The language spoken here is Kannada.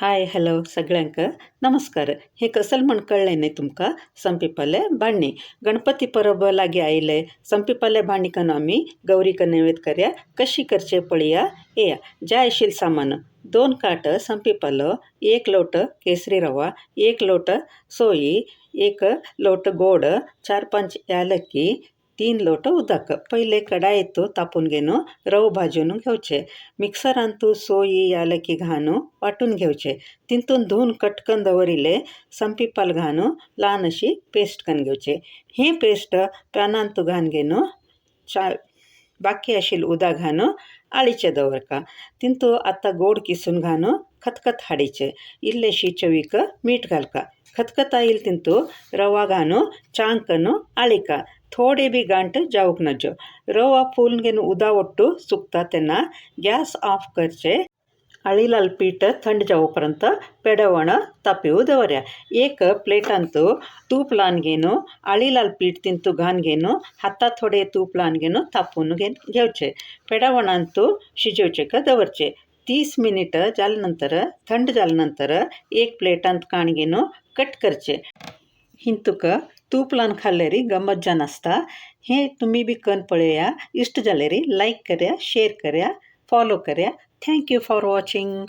हाय हॅलो सगळ्यांक. नमस्कार. हे कसल म्हण कळ्ळें न्ही तुमकां? संपिपाले भांडणी. गणपती परब लागीं आयले संपीपाले भाण्णी करून आमी गौरीक नैवेद करया कशी करचे पळया येया. जाय आशिल्लें सामान. दोन काट संपीपालो एक लोट केसरी रवा एक लोट सोयी एक लोट गोड चार पांच यालक्की तीन लोट उदक. पहिले कडायेत तापून घेवन रवो भाजून घेवचे मिक्सरान तूं सोयी यालकी घालून वांटून घेवचे तितून धुवन कटकन करून दवरिल्ले संपिपाल घालून ल्हान अशी पेस्ट करून घेवचे ही पेस्ट पॅनान तूं घालून घेवन चा ಬಾಕಿ ಅಶಿಲ್ ಉದಾಘಾನು ಅಳಿಚದವರ್ಕ ತಿಂತು ಅತ್ತ ಗೋಡ್ಕಿ ಸುನ್ಗಾನು ಖತ್ಖತ್ ಹಡಿಚೆ. ಇಲ್ಲೆ ಶೀಚವಿಕ ಮೀಟ್ಗಲ್ಕ. ಖತ್ಖತ ಇಲ್ಲಿ ತಿಂತು ರವಾಗಾನು ಚಾಂಕನು ಅಳಿಕ ಥೋಡೆ ಬಿ ಗಂಟ್ ಜಾವುಕ್ ನಜ್ಜು. ರವಾ ಪೂಲ್ಗೆನು ಉದಾ ಒಟ್ಟು ಸುಕ್ತ ತೆನ್ನ ಗ್ಯಾಸ್ ಆಫ್ ಕರ್ಚೆ करचे आळीलाल पीठ थंड जावपर्यंत पेडवण तापिवू दवरया एक प्लेटान तूं तूप लावन घेवन आळीलाल पीठ तितून घालून घेवन हातां थोडे तूप लावन घेवन तापोवन घेवन घेवचें पेडवणान तूं शिजोवचें दवरचें तीस मिनीट जाले नंतर थंड जाले नंतर एक प्लेटान काण घेवन कट करचें हिंतूक तूप लावन खाल्ल्यार गंमत जावन आसता हें तुमी बी करून पळया इश्ट जाल्यार लायक करया शेअर करया फॉलो करें। Thank you for watching